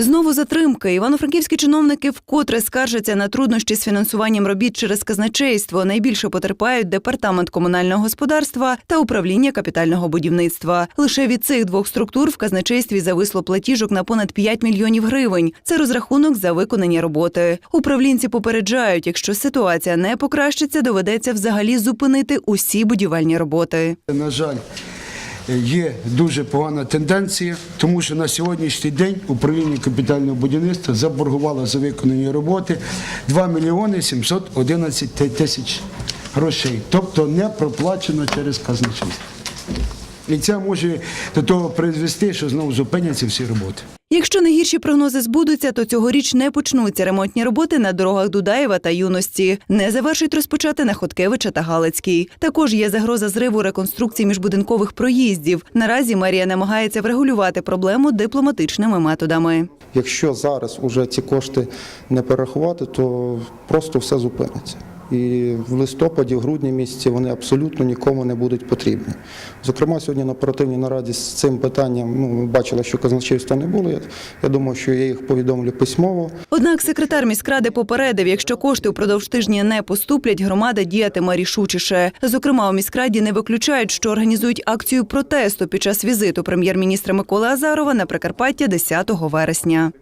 Знову затримки. Івано-франківські чиновники вкотре скаржаться на труднощі з фінансуванням робіт через казначейство. Найбільше потерпають департамент комунального господарства та управління капітального будівництва. Лише від цих двох структур в казначействі зависло платіжок на понад 5 мільйонів гривень. Це розрахунок за виконані роботи. Управлінці попереджають, якщо ситуація не покращиться, доведеться взагалі зупинити усі будівельні роботи. На жаль, є дуже погана тенденція, тому що на сьогоднішній день управління капітального будівництва заборгувало за виконані роботи 2 мільйони 711 тисяч грошей, тобто не проплачено через казначейство. І це може до того призвести, що знову зупиняться всі роботи. Якщо найгірші прогнози збудуться, то цьогоріч не почнуться ремонтні роботи на дорогах Дудаєва та юності. Не завершить розпочати на Хоткевича та Галицький. Також є загроза зриву реконструкції міжбудинкових проїздів. Наразі мерія намагається врегулювати проблему дипломатичними методами. Якщо зараз уже ці кошти не перерахувати, то просто все зупиниться. І в листопаді, в грудні місяці вони абсолютно нікому не будуть потрібні. Зокрема, сьогодні на оперативній нараді з цим питанням ну, ми бачили, що казначейства не було. Я, я думаю, що я їх повідомлю письмово. Однак секретар міськради попередив, якщо кошти упродовж тижня не поступлять, громада діятиме рішучіше. Зокрема, у міськраді не виключають, що організують акцію протесту під час візиту прем'єр-міністра Миколи Азарова на Прикарпаття 10 вересня.